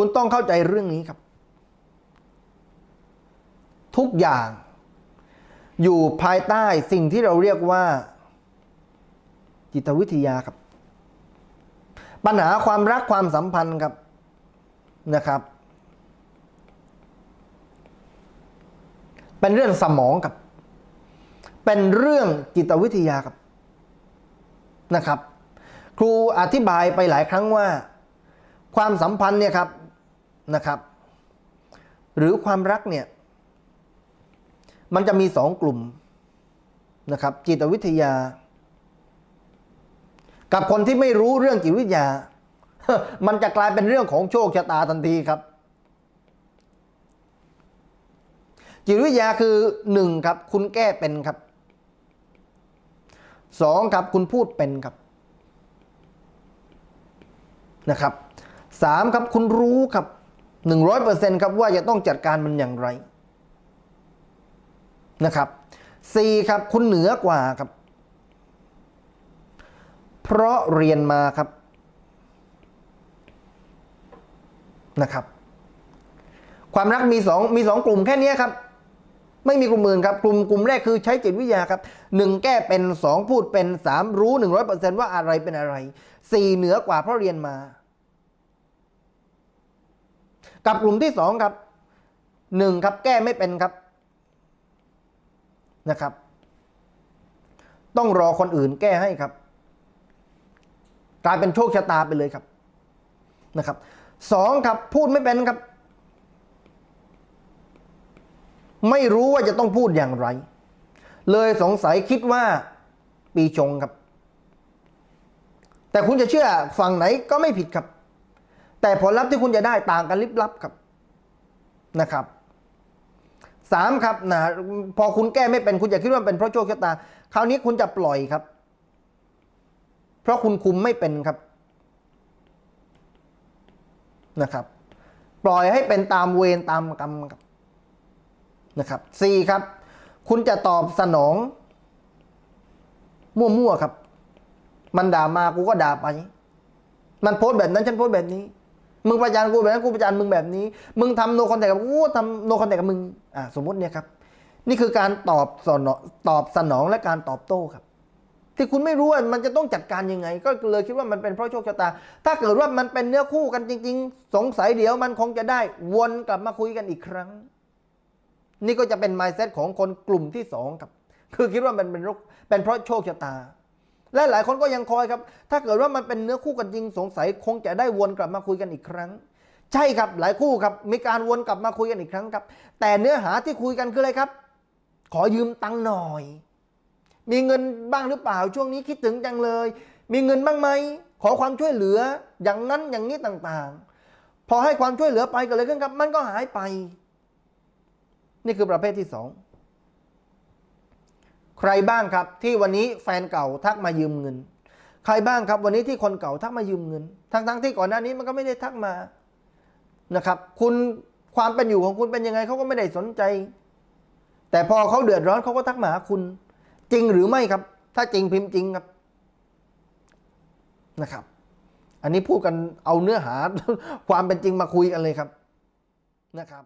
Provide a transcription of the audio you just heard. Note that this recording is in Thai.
คุณต้องเข้าใจเรื่องนี้ครับ ทุกอย่าง อยู่ภายใต้สิ่งที่เราเรียกว่า จิตวิทยาครับ ปัญหาความรักความสัมพันธ์ครับนะครับ เป็นเรื่องสมองครับ เป็นเรื่องจิตวิทยาครับนะครับ ครูอธิบายไปหลายครั้งว่า ความสัมพันธ์เนี่ยครับ นะครับ หรือความรักเนี่ย มันจะมีสองกลุ่มนะครับ จิตวิทยา กับคนที่ไม่รู้เรื่องจิตวิทยา มันจะกลายเป็นเรื่องของโชคชะตาทันทีครับจิตวิทยาคือหนึ่งครับ คุณแก้เป็นครับสองครับคุณพูดเป็นครับนะครับสามครับคุณรู้ครับ หนึ่งร้อยเปอร์เซ็นครับว่าจะต้องจัดการมันอย่างไรนะครับสี่ครับคุณเหนือกว่าครับ เพราะเรียนมาครับนะครับ ความรักมีสองมีสองกลุ่มแค่นี้ครับ ไม่มีกลุ่มอื่นครับ กลุ่มกลุ่มแรกคือใช้จิตวิทยาครับหนึ่งแก้เป็นสองพูดเป็นสามรู้หนึ่งร้อยเปอร์เซ็นว่าอะไรเป็นอะไรสี่เหนือกว่าเพราะเรียนมา กับกลุ่มที่สองครับหนึ่งครับแก้ไม่เป็นครับนะครับ ต้องรอคนอื่นแก้ให้ครับ กลายเป็นโชคชะตาไปเลยครับนะครับสองครับพูดไม่เป็นครับ ไม่รู้ว่าจะต้องพูดอย่างไร เลยสงสัยคิดว่าปีชงครับ แต่คุณจะเชื่อฝั่งไหนก็ไม่ผิดครับ แต่ผลลัพธ์ที่คุณจะได้ต่างกันลิบลับครับนะครับสามครับนะพอคุณแก้ไม่เป็นคุณอย่าคิดว่าเป็นเพราะโชคชะตา คราวนี้คุณจะปล่อยครับ เพราะคุณคุมไม่เป็นครับนะครับ ปล่อยให้เป็นตามเวรตามกรรมครับนะครับสี่ครับ คุณจะตอบสนอง มั่วๆครับ มันด่ามากูก็ด่าไปมันโพสต์แบบนั้นฉันโพสต์แบบนี้ มึงประจานกูแบบนั้นกูประจานมึงแบบนี้ มึงทำโนคอนแทคกับกูทำโนคอนแทคกับมึงอ่าสมมติเนี่ยครับ นี่คือการตอบสนองตอบสนองและการตอบโต้ครับ ที่คุณไม่รู้ว่ามันจะต้องจัดการยังไง ก็เลยคิดว่ามันเป็นเพราะโชคชะตา ถ้าเกิดว่ามันเป็นเนื้อคู่กันจริง ๆ สงสัยเดี๋ยวมันคงจะได้วนกลับมาคุยกันอีกครั้ง นี่ก็จะเป็น mindset ของคนกลุ่มที่สองครับ คือคิดว่ามันเป็นเป็นเพราะโชคชะตา และหลายคนก็ยังคอยครับ ถ้าเกิดว่ามันเป็นเนื้อคู่กันจริงสงสัยคงจะได้วนกลับมาคุยกันอีกครั้ง ใช่ครับหลายคู่ครับมีการวนกลับมาคุยกันอีกครั้งครับ แต่เนื้อหาที่คุยกันคืออะไรครับ ขอยืมตังค์หน่อย มีเงินบ้างหรือเปล่าช่วงนี้คิดถึงจังเลย มีเงินบ้างไหมขอความช่วยเหลืออย่างนั้นอย่างนี้ต่างๆ พอให้ความช่วยเหลือไปกิดอะไรขึ้นครับ มันก็หายไป นี่คือประเภทที่สอง ใครบ้างครับที่วันนี้แฟนเก่าทักมายืมเงิน ใครบ้างครับวันนี้ที่คนเก่าทักมายืมเงิน ทั้งๆทที่ก่อนหน้านี้มันก็ไม่ได้ทักมานะครับ คุณความเป็นอยู่ของคุณเป็นยังไงเขาก็ไม่ได้สนใจ แต่พอเขาเดือดร้อนเขาก็ทักมาหาคุณ จริงหรือไม่ครับ ถ้าจริงพิมพ์จริงครับนะครับ อันนี้พูดกันเอาเนื้อหาความเป็นจริงมาคุยกันเลยครับนะครับ